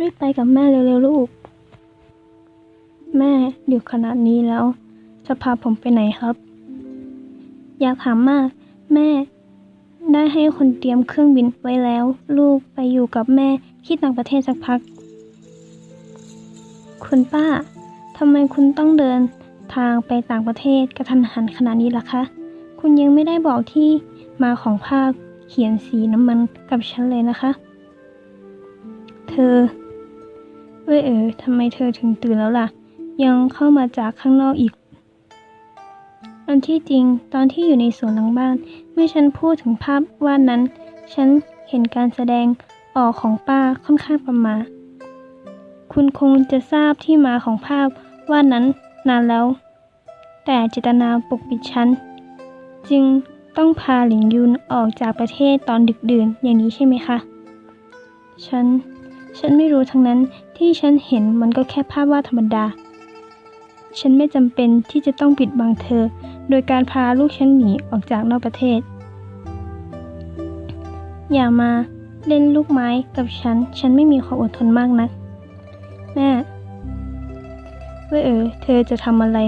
รีบไปกับแม่เร็วๆลูก แม่อยู่ขนาดนี้แล้ว จะพาผมไปไหนครับ อยากถามมาก แม่ ได้ให้คนเตรียมเครื่องบินไว้แล้ว ลูกไปอยู่กับแม่ที่ต่างประเทศสักพัก คุณป้าทำไมคุณต้องเดินทางไปต่างประเทศกระทันหันขนาดนี้ล่ะคะ คุณยังไม่ได้บอกที่มาของภาพเขียนสีน้ำมันกับฉันเลยนะคะ เธอ เว้ยเอ๋ทำไมเธอถึงตื่นแล้วล่ะ ยังเข้ามาจากข้างนอกอีก อันที่จริง ตอนที่อยู่ในสวนหลังบ้าน เมื่อฉันพูดถึงภาพวาดนั้น ฉันเห็นการแสดงออกของป้าค่อนข้างประมาคุณคงจะทราบที่มาของภาพวาดนั้นนานแล้ว แต่เจตนาปกปิดฉัน จึงต้องพาหลิงยุนออกจากประเทศตอนดึกดื่นอย่างนี้ใช่ไหมคะ ฉัน ฉันไม่รู้ทั้งนั้น ที่ฉันเห็นมันก็แค่ภาพวาดธรรมดา ฉันไม่จำเป็นที่จะต้องปิดบังเธอ โดยการพาลูกฉันหนีออกจากนอกประเทศ อย่ามาเล่นลูกไม้กับฉัน ฉันไม่มีความอดทนมากนัก แม่เว้ยเออ เธอจะทำอะไร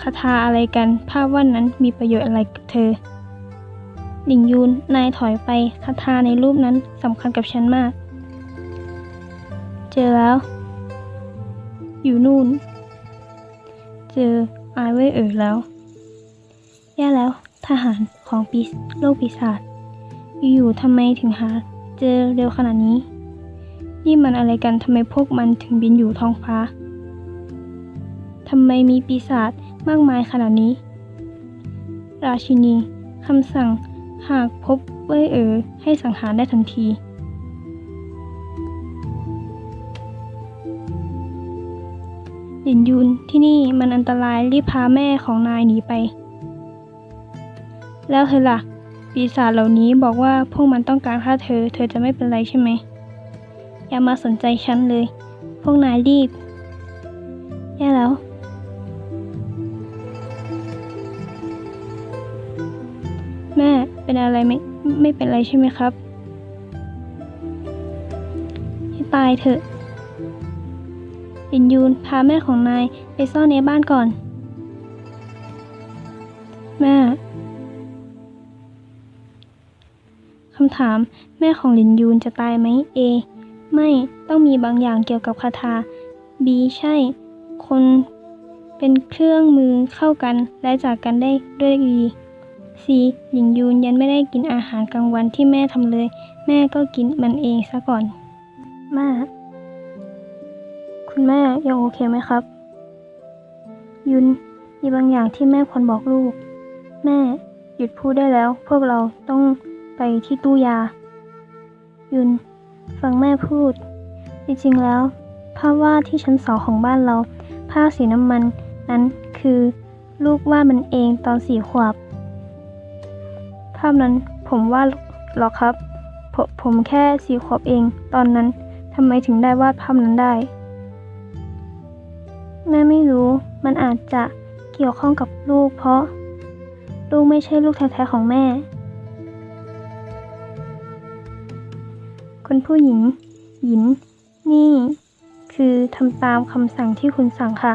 คาถาอะไรกัน ภาพวาดนั้นมีประโยชน์อะไรกับเธอ หลิงยูน นายถอยไป คาถาในรูปนั้นสำคัญกับฉันมาก จอแล้ว อยู่นู่น เจอไอเวเอ๋อแล้ว แย่แล้วทหารของปีโลกปีศาจอยู่ๆทำไมถึงหา เจอเร็วขนาดนี้ นี่มันอะไรกันทำไมพวกมันถึงบินอยู่ท้องฟ้าทำไมมีปีศาจมากมายขนาดนี้ ราชินีคำสั่งหากพบเว่ยเอ๋อให้สังหารได้ทันที หลินยุนที่นี่มันอันตรายรีบพาแม่ของนายหนีไป แล้วเธอล่ะ ปีศาจเหล่านี้บอกว่าพวกมันต้องการฆ่าเธอ เธอจะไม่เป็นไรใช่ไหม อย่ามาสนใจฉันเลย พวกนายรีบ แย่แล้วแม่เป็นอะไรไหมไม่เป็นไรใช่ไหมครับ ให้ตายเถอะ ลินยูนพาแม่ของนายไปซ่อนในบ้านก่อน แม่ คำถามแม่ของลินยูนจะตายไหม A ไม่ต้องมีบางอย่างเกี่ยวกับคาถา B ใช่ คนเป็นเครื่องมือเข้ากันและจากกันได้ด้วยดี C หญิงยูนยังไม่ได้กินอาหารกลางวันที่แม่ทำเลย แม่ก็กินมันเองซะก่อนแม่ คุณแม่ยังโอเคไหมครับ ยุนมีบางอย่างที่แม่ควรบอกลูก แม่หยุดพูดได้แล้ว พวกเราต้องไปที่ตู้ยา ยุน ฟังแม่พูด จริงๆแล้วภาพวาดที่ชั้นสองของบ้านเรา ภาพสีน้ำมันนั้นคือลูกวาดมันเองตอนสี่ขวบ ภาพนั้นผมวาดหรอครับผผมแค่สี่ขวบเอง ตอนนั้นทำไมถึงได้วาดภาพนั้นได้ แม่ไม่รู้ มันอาจจะเกี่ยวข้องกับลูกเพราะ ลูกไม่ใช่ลูกแท้ๆของแม่ คุณผู้หญิง หญิน นี่ คือทำตามคำสั่งที่คุณสั่งค่ะ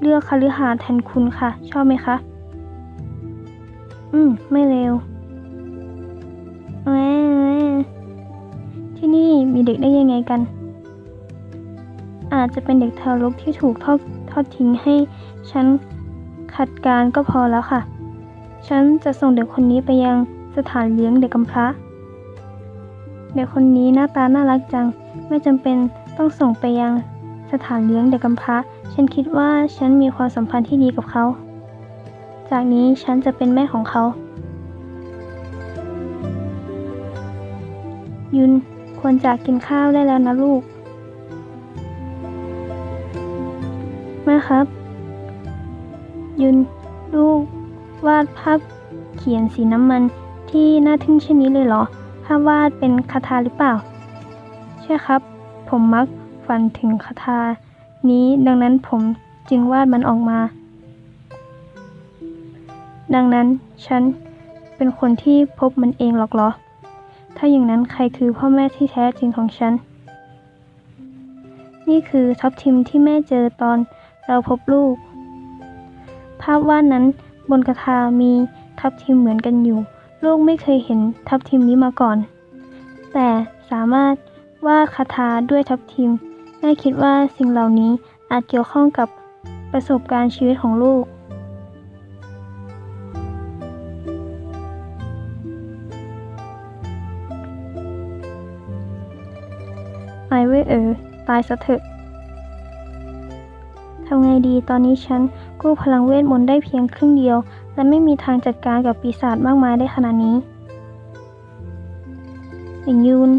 เลือกคฤหาสน์แทนคุณค่ะ ชอบไหมคะ อืม ไม่เลวแหมที่นี่มีเด็กได้ยังไงกัน อาจจะเป็นเด็กทารกที่ถูกทอดทอดทิ้งให้ฉันขัดการก็พอแล้วค่ะ ฉันจะส่งเด็กคนนี้ไปยังสถานเลี้ยงเด็กกำพร้า เด็กคนนี้หน้าตาน่ารักจัง ไม่จำเป็นต้องส่งไปยังสถานเลี้ยงเด็กกำพร้า ฉันคิดว่าฉันมีความสัมพันธ์ที่ดีกับเขา จากนี้ฉันจะเป็นแม่ของเขา ยุนควรจะกินข้าวได้แล้วนะลูก แม่ครับยุนลูกวาดภาพเขียนสีน้ำมันที่น่าทึ่งเช่นนี้เลยเหรอ ภาพวาดเป็นคาถาหรือเปล่า ใช่ครับ ผมมักฝันถึงคาถานี้ดังนั้นผมจึงวาดมันออกมา ดังนั้นฉันเป็นคนที่พบมันเองหรอกเหรอ ถ้าอย่างนั้นใครคือพ่อแม่ที่แท้จริงของฉัน นี่คือทับทิมที่แม่เจอตอน เราพบลูก ภาพวาดนั้นบนกระทามีทับทิมเหมือนกันอยู่ ลูกไม่เคยเห็นทับทิมนี้มาก่อน แต่สามารถวาดคาถาด้วยทับทิม แม่คิดว่าสิ่งเหล่านี้อาจเกี่ยวข้องกับประสบการณ์ชีวิตของลูกไอเว้ยเออ ตายซะเถอะำไงดีตอนนี้ฉันกู้พลังเวทมนต์ได้เพียงครึ่งเดียว และไม่มีทางจัดการกับปีศาจมากมายได้ขนาดนี้หลิงยูน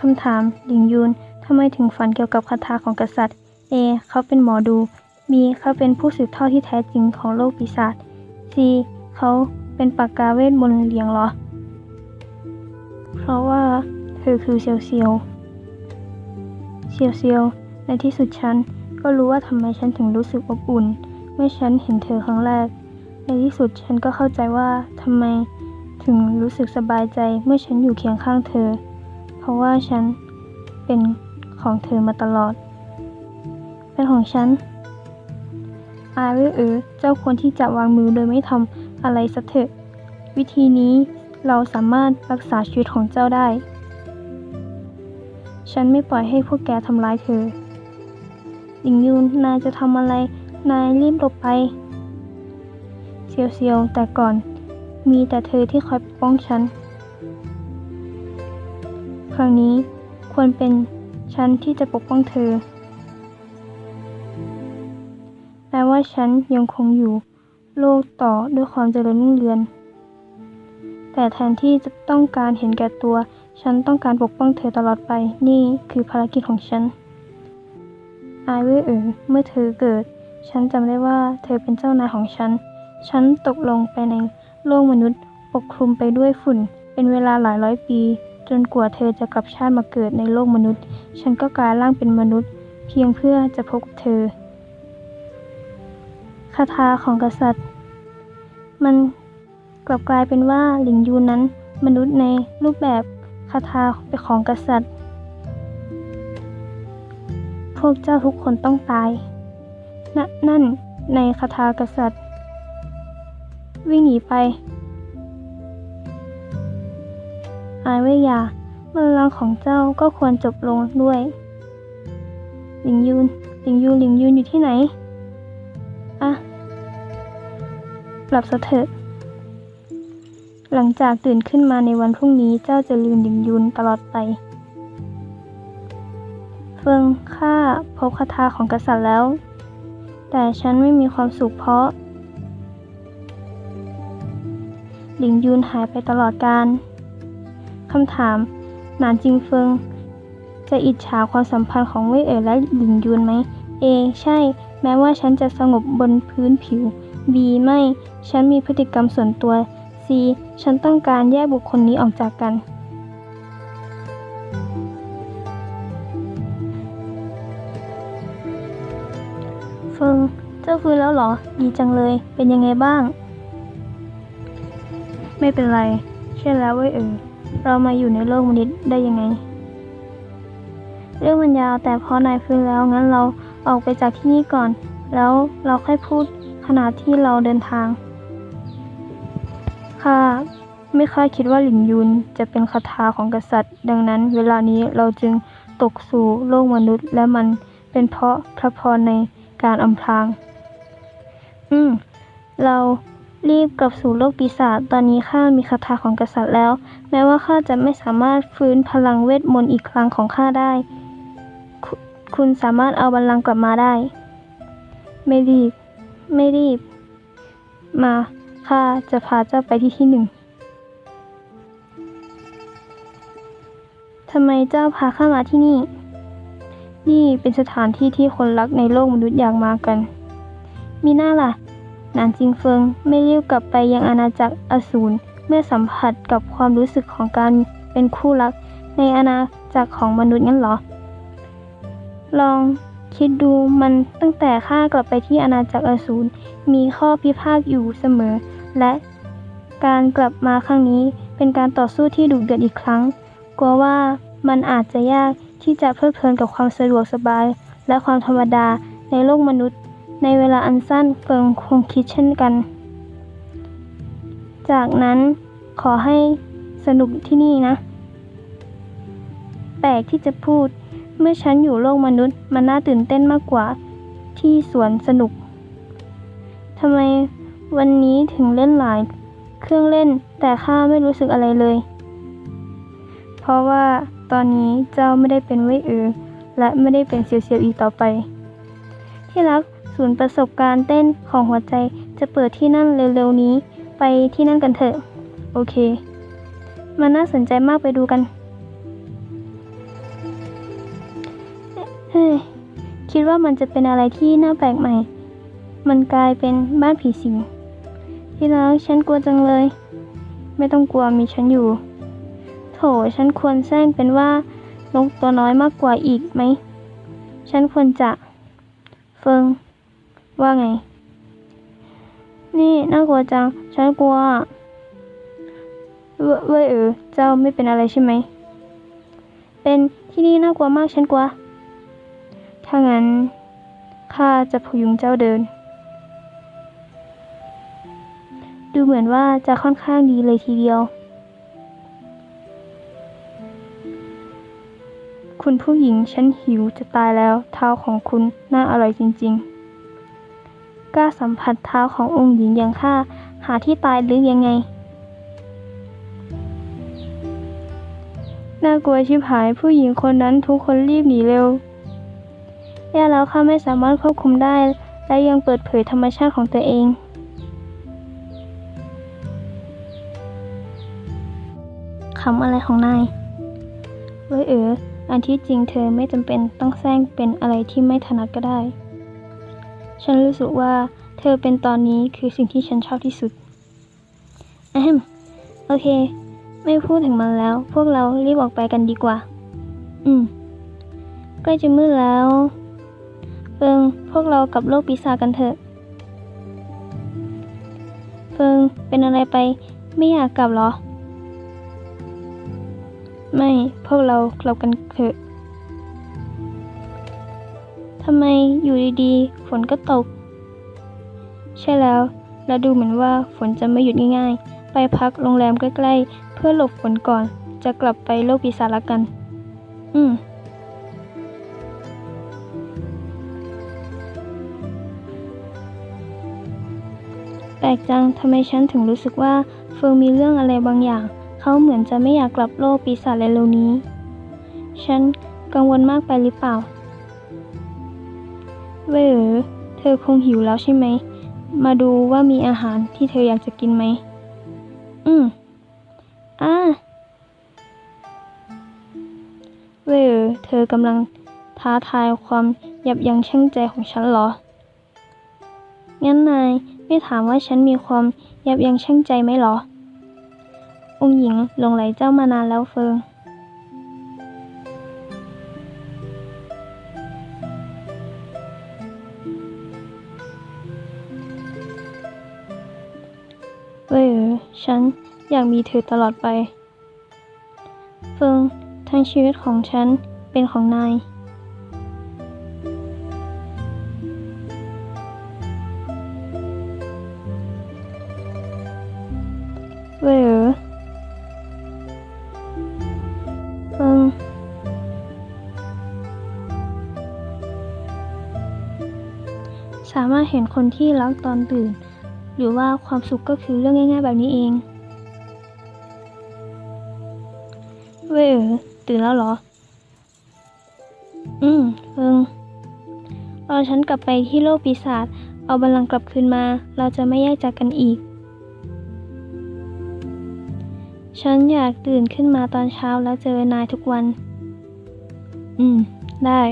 คำถามหลิงยูนทำไมถึงฝันเกี่ยวกับคาถาของกษัตริย์ A เขาเป็นหมอดู B เขาเป็นผู้สืบทอดที่แท้จริงของโลกปีศาจ C เขาเป็นปากกาเวทมนต์เลียงเหรอ เพราะว่าเธอคือเซียวเซียว เซียวเซียวในที่สุดฉันก็รู้ว่าทำไมฉันถึงรู้สึกอบอุ่น เมื่อฉันเห็นเธอครั้งแรก ในที่สุดฉันก็เข้าใจว่าทำไมถึงรู้สึกสบายใจเมื่อฉันอยู่เคียงข้างเธอ เพราะว่าฉันเป็นของเธอมาตลอด เป็นของฉัน อาเรเออเจ้าควรที่จะวางมือโดยไม่ทำอะไรสักเถอะ วิธีนี้เราสามารถรักษาชีวิตของเจ้าได้ ฉันไม่ปล่อยให้พวกแกทำร้ายเธอหลิงยูนนายจะทำอะไร นายรีบหลบไป เซียวเซียวแต่ก่อน มีแต่เธอที่คอยปกป้องฉัน ครั้งนี้ควรเป็นฉันที่จะปกป้องเธอแม้ว่าฉันยังคงอยู่ โลกต่อด้วยความเจริญรุ่งเรืองแต่แทนที่จะต้องการเห็นแก่ตัว ฉันต้องการปกป้องเธอตลอดไป นี่คือภารกิจของฉัน อายเว่ยเอ๋อเมื่อเธอเกิด ฉันจำได้ว่าเธอเป็นเจ้านายของฉัน ฉันตกลงไปในโลกมนุษย์ ปกคลุมไปด้วยฝุ่น เป็นเวลาหลายร้อยปี จนกว่าเธอจะกลับชาติมาเกิดในโลกมนุษย์ ฉันก็กลายร่างเป็นมนุษย์ เพียงเพื่อจะพบกับเธอ คาถาของกษัตริย์ มันกลับกลายเป็นว่าหลิงยูนั้น มนุษย์ในรูปแบบ คาถาเป็นของกษัตริย์ พวกเจ้าทุกคนต้องตายนนั่นในคาถากษัตริย์ วิ่งหนีไป อายเวยาบัลลังก์ของเจ้าก็ควรจบลงด้วย หลิงยูน หลิงยูน หลิงยูนอยู่ที่ไหน อะหลับซะเถอะ หลังจากตื่นขึ้นมาในวันพรุ่งนี้เจ้าจะลืมหลิงยูนตลอดไป เฟิงข้าพบคาถาของกษัตริย์แล้ว แต่ฉันไม่มีความสุขเพราะ หลิงยูนหายไปตลอดการคำถาม หนานจิงเฟิง จะอิจฉาความสัมพันธ์ของเว่ยเอ๋อและหลิงยูนไหม เอ ใช่ แม้ว่าฉันจะสงบบนพื้นผิว B ไม่ ฉันมีพฤติกรรมส่วนตัว C ฉันต้องการแยกบุคคลนี้ออกจากกัน เฟิง เจ้าฟื้นแล้วเหรอ ดีจังเลย เป็นยังไงบ้าง ไม่เป็นไร ใช่แล้วเว้ยเออเรามาอยู่ในโลกมนุษย์ได้ยังไง เรื่องมันยาวแต่พอนายฟื้นแล้วงั้นเราออกไปจากที่นี่ก่อน แล้วเราค่อยพูดขณะที่เราเดินทาง ข้าไม่คาดคิดว่าหลินยุนจะเป็นคาถาของกษัตริย์ ดังนั้นเวลานี้เราจึงตกสู่โลกมนุษย์ และมันเป็นเพราะพระพรในการอำพราง อืม เรารีบกลับสู่โลกปีศาจ ตอนนี้ข้ามีคาถาของกษัตริย์แล้ว แม้ว่าข้าจะไม่สามารถฟื้นพลังเวทมนต์อีกครั้งของข้าได้คุคุณสามารถเอาบัลลังก์กลับมาได้ ไม่รีบ ไม่รีบ มา ข้าจะพาเจ้าไปที่ที่หนึ่งทำไมเจ้าพาข้ามาที่นี่ นี่เป็นสถานที่ที่คนรักในโลกมนุษย์อยากมากัน มีหน้าล่ะ นานจิงเฟิงไม่รีบกลับไปยังอาณาจักรอสูรเมื่อสัมผัสกับความรู้สึกของการเป็นคู่รักในอาณาจักรของมนุษย์งั้นเหรอ ลองคิดดูมันตั้งแต่ข้ากลับไปที่อาณาจักรอสูรมีข้อพิพาทอยู่เสมอ และการกลับมาครั้งนี้เป็นการต่อสู้ที่ดุเดือดอีกครั้ง กลัวว่ามันอาจจะยากที่จะเพลิดเพลินกับความสะดวกสบาย และความธรรมดาในโลกมนุษย์ ในเวลาอันสั้นเฟิงคงคิดเช่นกัน จากนั้นขอให้สนุกที่นี่นะ แปลกที่จะพูด เมื่อฉันอยู่โลกมนุษย์ มันน่าตื่นเต้นมากกว่าที่สวนสนุกทำไม วันนี้ถึงเล่นหลายเครื่องเล่น แต่ข้าไม่รู้สึกอะไรเลย เพราะว่าตอนนี้เจ้าไม่ได้เป็นเว่ยเออและไม่ได้เป็นเซียวเซียวอีกต่อไป ที่รักศูนย์ประสบการณ์เต้นของหัวใจจะเปิดที่นั่นเร็วๆนี้ ไปที่นั่นกันเถอะ โอเค มันน่าสนใจมากไปดูกันเฮ้ยคิดว่ามันจะเป็นอะไรที่น่าแปลกใหม่ มันกลายเป็นบ้านผีสิง ที่รักฉันกลัวจังเลย ไม่ต้องกลัวมีฉันอยู่ โถฉันควรแซงเป็นว่านกตัวน้อยมากกว่าอีกไหม ฉันควรจะ เฟิง ว่าไง นี่น่ากลัวจัง ฉันกลัวเวเว้ยเออเจ้าไม่เป็นอะไรใช่ไหม เป็นที่นี่น่ากลัวมากฉันกลัว ถ้างั้นข้าจะพยุงเจ้าเดิน เหมือนว่าจะค่อนข้างดีเลยทีเดียว คุณผู้หญิงฉันหิวจะตายแล้ว เท้าของคุณน่าอร่อยจริง ๆ กล้าสัมผัสเท้าขององค์หญิงอย่างข้าหาที่ตายหรือยังไง น่ากลัวชิบหายผู้หญิงคนนั้นทุกคนรีบหนีเร็วแย่แล้วข้าไม่สามารถควบคุมได้ และยังเปิดเผยธรรมชาติของตัวเอง คำอะไรของนายเว้ยเออ อันที่จริงเธอไม่จำเป็นต้องแซงเป็นอะไรที่ไม่ถนัดก็ได้ ฉันรู้สึกว่าเธอเป็นตอนนี้คือสิ่งที่ฉันชอบที่สุดอมโอเค ไม่พูดถึงมันแล้ว พวกเรารีบออกไปกันดีกว่า อืมใกล้จะมืดแล้ว เฟิง พวกเรากลับโลกปีศาจกันเถอะ เฟิง เป็นอะไรไป ไม่อยากกลับเหรอ ไม่พวกเรากลับกันเถอะทำไมอยู่ดีๆ ฝนก็ตก ใช่แล้ว และดูเหมือนว่าฝนจะไม่หยุดง่ายๆ ไปพักโรงแรมใกล้ๆ เพื่อหลบฝนก่อน จะกลับไปโลกปีศาจละกัน อืม แปลกจังทำไมฉันถึงรู้สึกว่าเฟิงมีเรื่องอะไรบางอย่าง เขาเหมือนจะไม่อยากกลับโลกปีศาจเร็วนี้ ฉันกังวลมากไปหรือเปล่า เว่ยเอ๋อเธอคงหิวแล้วใช่ไหม มาดูว่ามีอาหารที่เธออยากจะกินไหม อืมอ่าเว่ยเอ๋อเธอกำลังท้าทายความยับยั้งชั่งใจของฉันเหรอ งั้นนายไม่ถามว่าฉันมีความยับยั้งชั่งใจไหมเหรอ องค์หญิงหลงไหลเจ้ามานานแล้วเฟิง เว้ยเออฉันอยากมีเธอตลอดไป เฟิง ทั้งชีวิตของฉันเป็นของนาย สามารถเห็นคนที่รักตอนตื่น หรือว่าความสุขก็คือเรื่องง่าย ๆ แบบนี้เองเว้ยตื่นแล้วเหรอ อืมเฟิงรอฉันกลับไปที่โลกปีศาจเอาบัลลังก์กลับคืนมา เราจะไม่แยกจากกันอีก ฉันอยากตื่นขึ้นมาตอนเช้าแล้วเจอนายทุกวัน อืม ได้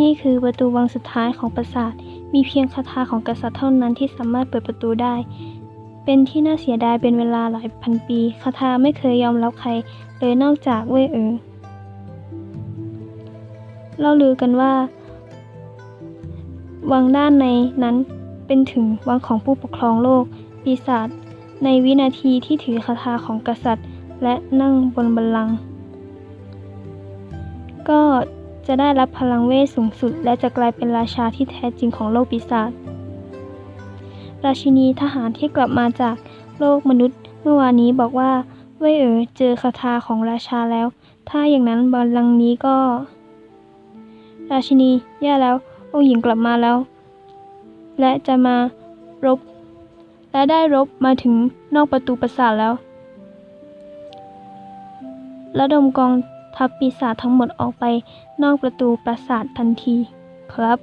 นี่คือประตูวังสุดท้ายของปราสาท มีเพียงคาถาของกษัตริย์เท่านั้นที่สามารถเปิดประตูได้ เป็นที่น่าเสียดายเป็นเวลาหลายพันปี คาถาไม่เคยยอมรับใคร เลยนอกจากเว่ยเอ๋อเล่าลือกันว่า วังด้านในนั้นเป็นถึงวังของผู้ปกครองโลก ปีศาจ ในวินาทีที่ถือคาถาของกษัตริย์ และนั่งบนบัลลังก์ก็ จะได้รับพลังเวทสูงสุด และจะกลายเป็นราชาที่แท้จริงของโลกปีศาจ ราชินีทหารที่กลับมาจากโลกมนุษย์เมื่อวานนี้บอกว่าเว่ยเอ๋อเจอคาถาของราชาแล้ว ถ้าอย่างนั้นบัลลังนี้ก็ ราชินีแย่แล้ว องค์หญิงกลับมาแล้ว และจะมารบ และได้รบมาถึงนอกประตูปราสาทแล้ว ระดมกองทัพปีศาจทั้งหมดออกไป นอกประตูปราสาททันทีครับ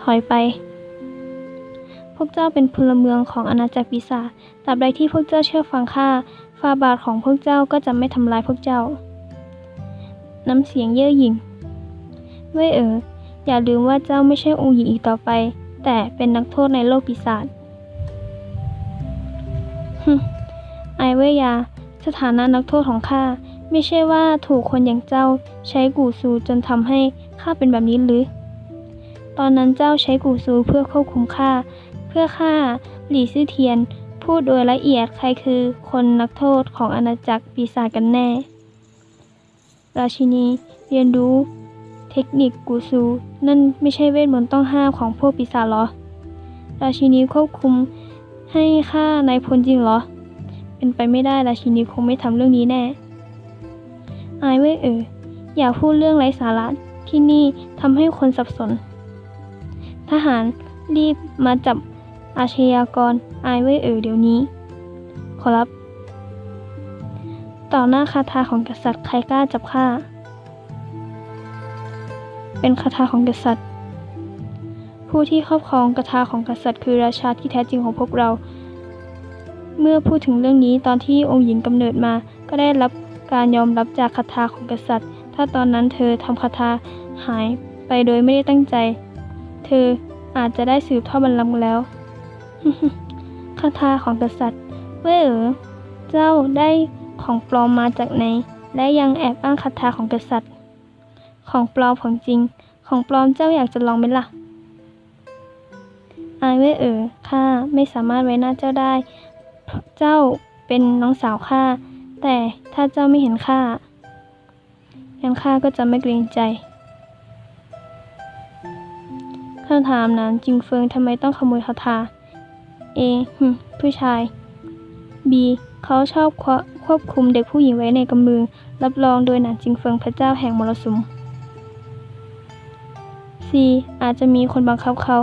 ถอยไป พวกเจ้าเป็นพลเมืองของอาณาจักรปีศาจตราบใดที่พวกเจ้าเชื่อฟังข้าฟาบาทของพวกเจ้าก็จะไม่ทำร้ายพวกเจ้า น้ำเสียงเย่อหยิ่งเว่ยเอ๋ออย่าลืมว่าเจ้าไม่ใช่องค์หญิงอีกต่อไป แต่เป็นนักโทษในโลกปีศาจฮึไอเวยา สถานะนักโทษของข้าไม่ใช่ว่าถูกคนอย่างเจ้าใช้กู่ซูจนทำให้ข้าเป็นแบบนี้หรือ ตอนนั้นเจ้าใช้กู่ซูเพื่อควบคุมข้าเพื่อฆ่าหลี่ซื่อเทียน พูดโดยละเอียดใครคือคนนักโทษของอาณาจักรปีศาจกันแน่ ราชินีเรียนรู้ เทคนิคกูซู นั่นไม่ใช่เวทมนต์ต้องห้ามของพวกปีศาจหรอ ราชินีควบคุมให้ฆ่านายพลจริงหรอ เป็นไปไม่ได้ราชินีคงไม่ทำเรื่องนี้แน่ อายเว่เอออย่าพูดเรื่องไร้สาระที่นี่ทำให้คนสับสน ทหารรีบมาจับอาชญากรอายเว่ยเอ๋อเดี๋ยวนี้ ขอรับ ต่อหน้าคาถาของกษัตริย์ใครกล้าจับข้า เป็นคาถาของกษัตริย์ ผู้ที่ครอบครองคาถาของกษัตริย์คือราชาที่แท้จริงของพวกเรา เมื่อพูดถึงเรื่องนี้ตอนที่องค์หญิงกำเนิดมา ก็ได้รับการยอมรับจากคาถาของกษัตริย์ ถ้าตอนนั้นเธอทำคาถาหายไปโดยไม่ได้ตั้งใจ เธออาจจะได้สืบทอดบัลลังก์แล้วคาถาของกษัตริย์เว่เอ๋อเจ้าได้ของปลอมมาจากไหน และยังแอบอ้างคาถาของกษัตริย์ ของปลอมของจริง ของปลอมเจ้าอยากจะลองไหมล่ะอายเว่เอ๋อข้าไม่สามารถไว้หน้าเจ้าได้ เจ้าเป็นน้องสาวข้า แต่ถ้าเจ้าไม่เห็นข้างั้นข้าก็จะไม่เกรงใจข้าถามนั้นจิงเฟิงทำไมต้องขโมยคาถาเอหึผู้ชาย B เขาชอบควควบคุมเด็กผู้หญิงไว้ในกำมือ รับรองโดยหนานจิงเฟิงพระเจ้าแห่งมรสุม C อาจจะมีคนบังคับเขา